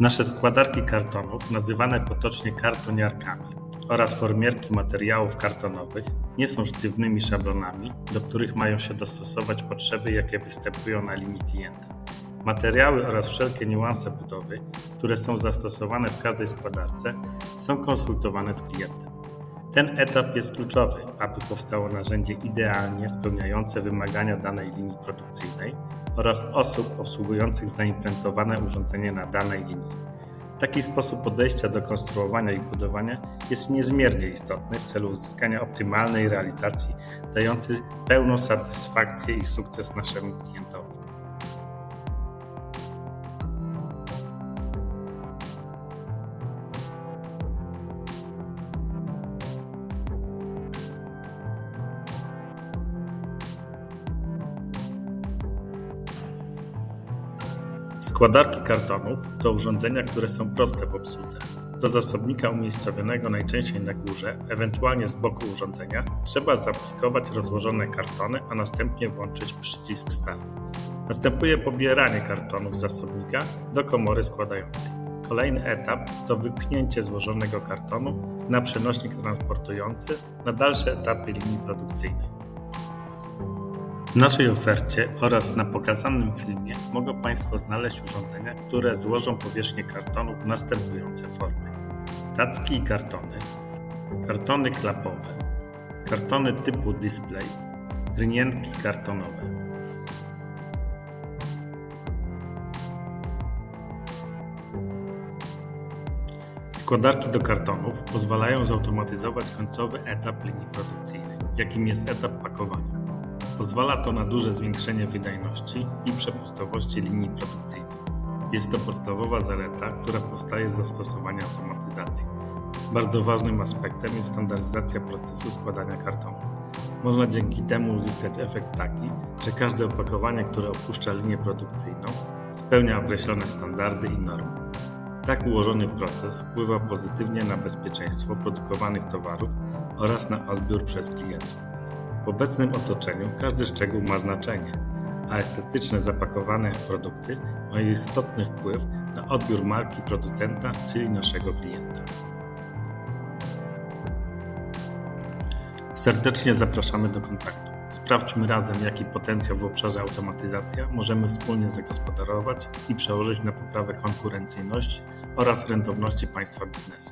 Nasze składarki kartonów, nazywane potocznie kartoniarkami, oraz formierki materiałów kartonowych nie są sztywnymi szablonami, do których mają się dostosować potrzeby, jakie występują na linii klienta. Materiały oraz wszelkie niuanse budowy, które są zastosowane w każdej składarce, są konsultowane z klientem. Ten etap jest kluczowy, aby powstało narzędzie idealnie spełniające wymagania danej linii produkcyjnej oraz osób obsługujących zaimplementowane urządzenie na danej linii. Taki sposób podejścia do konstruowania i budowania jest niezmiernie istotny w celu uzyskania optymalnej realizacji, dającej pełną satysfakcję i sukces naszemu klientowi. Składarki kartonów to urządzenia, które są proste w obsłudze. Do zasobnika umiejscowionego najczęściej na górze, ewentualnie z boku urządzenia, trzeba zaaplikować rozłożone kartony, a następnie włączyć przycisk Start. Następuje pobieranie kartonów z zasobnika do komory składającej. Kolejny etap to wypchnięcie złożonego kartonu na przenośnik transportujący na dalsze etapy linii produkcyjnej. W naszej ofercie oraz na pokazanym filmie mogą Państwo znaleźć urządzenia, które złożą powierzchnię kartonu w następujące formy: tacki i kartony, kartony klapowe, kartony typu display, rynienki kartonowe. Składarki do kartonów pozwalają zautomatyzować końcowy etap linii produkcyjnej, jakim jest etap pakowania. Pozwala to na duże zwiększenie wydajności i przepustowości linii produkcyjnej. Jest to podstawowa zaleta, która powstaje z zastosowania automatyzacji. Bardzo ważnym aspektem jest standaryzacja procesu składania kartonów. Można dzięki temu uzyskać efekt taki, że każde opakowanie, które opuszcza linię produkcyjną, spełnia określone standardy i normy. Tak ułożony proces wpływa pozytywnie na bezpieczeństwo produkowanych towarów oraz na odbiór przez klientów. W obecnym otoczeniu każdy szczegół ma znaczenie, a estetyczne zapakowane produkty mają istotny wpływ na odbiór marki producenta, czyli naszego klienta. Serdecznie zapraszamy do kontaktu. Sprawdźmy razem, jaki potencjał w obszarze automatyzacja możemy wspólnie zagospodarować i przełożyć na poprawę konkurencyjności oraz rentowności Państwa biznesu.